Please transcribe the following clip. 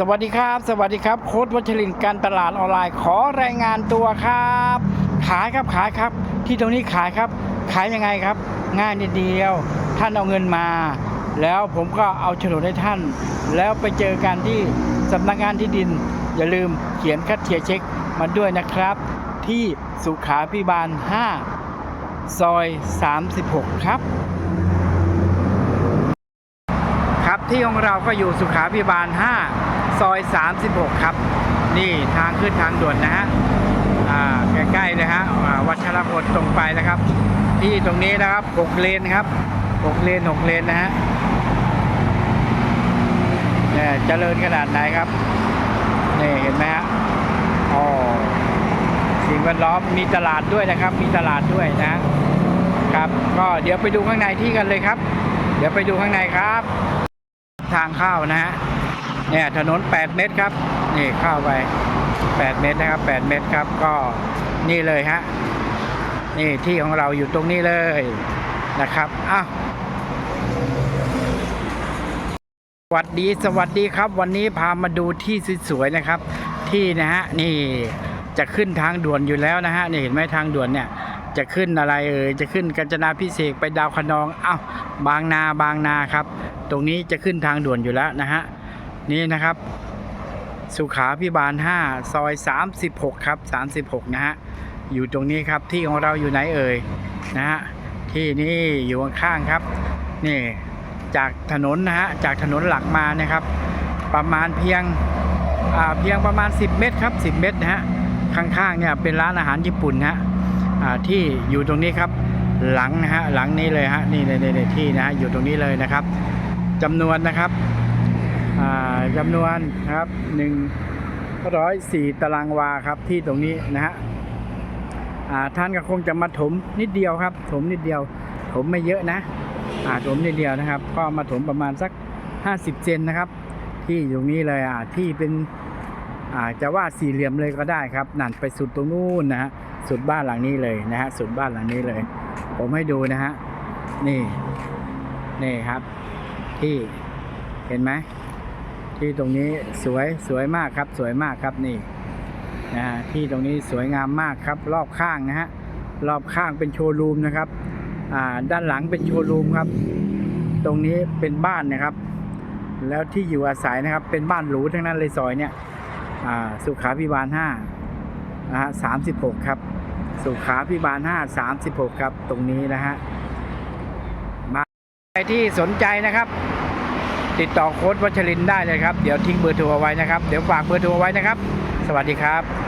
สวัสดีครับ สวัสดีครับ โค้ดวัชรินการตลาดออนไลน์ขอรายงานตัวครับ ขายครับขายครับ ที่ตรงนี้ขายครับ ขายยังไงครับ ง่ายนิดเดียว ท่านเอาเงินมา แล้วผมก็เอาโฉนดให้ท่าน แล้วไปเจอกันที่สำนักงานที่ดิน อย่าลืมเขียนคัดเทียเช็คมาด้วยนะครับ ที่สุขาพิบาล 5 ซอย 36 ครับ ที่ของเราก็อยู่สุขาพิบาล 5 ซอย 36 ครับ นี่ทางขึ้นทางด่วนนะฮะใกล้ๆนะฮะวัชรพลตรงไปนะครับ ที่ตรงนี้นะครับ 6 เลนครับ 6 เลน 6 เลนนะฮะเนี่ยเจริญขนาดไหนครับนี่เห็นไหมฮะอ๋อสิ่งแวดล้อมมีตลาดด้วยนะครับ มีตลาดด้วยนะครับ ก็เดี๋ยวไปดูข้างในที่กันเลยครับ เดี๋ยวไปดูข้างในครับ ทางเข้านะฮะเนี่ยถนน 8 เมตรครับนี่เข้าไป 8 เมตรนะครับ 8 เมตรครับก็นี่เลยฮะนี่ที่ของเราอยู่ตรงนี้เลยนะครับอ้าวสวัสดีสวัสดีครับ วันนี้พามาดูที่สวยๆนะครับ ที่นะฮะนี่จะขึ้นทางด่วนอยู่แล้วนะฮะนี่เห็นไหมทางด่วนเนี่ยจะขึ้นอะไรเอ่ยจะขึ้นกาญจนาพิเศษไปดาวคะนองอ้าวบางนาบางนาครับ ตรงนี้จะขึ้นทางด่วนอยู่แล้วนะฮะนี่นะครับ สุขาพิบาล 5 ซอย 36 ครับ 36 นะฮะอยู่ตรงนี้ครับที่ของเราอยู่ไหนเอ่ยนะฮะที่นี่อยู่ข้างๆครับนี่จากถนนนะฮะจากถนนหลักมานะครับ ประมาณเพียงอ่าเพียงประมาณ 10 เมตรครับ 10 เมตรนะฮะข้างๆเนี่ยเป็นร้านอาหารญี่ปุ่นนะฮะอ่าที่อยู่ตรงนี้ครับหลังนะฮะหลังนี้เลยฮะนี่ในในที่นะฮะอยู่ตรงนี้เลยนะครับ จำนวนนะครับจำนวนครับ104ตารางวาครับที่ตรงนี้นะฮะท่านก็คงจะมาถมนิดเดียวครับ ถมนิดเดียว ถมไม่เยอะนะถมนิดเดียวนะครับ ก็มาถมประมาณสัก 50 เซนนะครับ ที่อยู่ตรงนี้เลยอ่าที่เป็นอาจะว่าสี่เหลี่ยมเลยก็ได้ครับ นั่นไปสุดตรงนู้นนะฮะสุดบ้านหลังนี้เลยนะฮะสุดบ้านหลังนี้เลย ผมให้ดูนะฮะนี่นี่ครับ ที่เห็นไหมที่ตรงนี้สวยสวยมากครับ สวยมากครับนี่นะฮะที่ตรงนี้สวยงามมากครับ รอบข้างนะฮะรอบข้างเป็นโชว์รูมนะครับด้านหลังเป็นโชว์รูมครับ ตรงนี้เป็นบ้านนะครับ แล้วที่อยู่อาศัยนะครับ เป็นบ้านหรูทั้งนั้นเลยซอยเนี่ยสุขาพิบาลห้านะฮะสามสิบหกครับ สุขาพิบาลห้าสามสิบหกครับ ตรงนี้นะฮะ ใครที่สนใจนะครับ ติดต่อโค้ดวัชรินได้เลยครับ เดี๋ยวทิ้งเบอร์โทรเอาไว้นะครับ เดี๋ยวฝากเบอร์โทรเอาไว้นะครับ สวัสดีครับ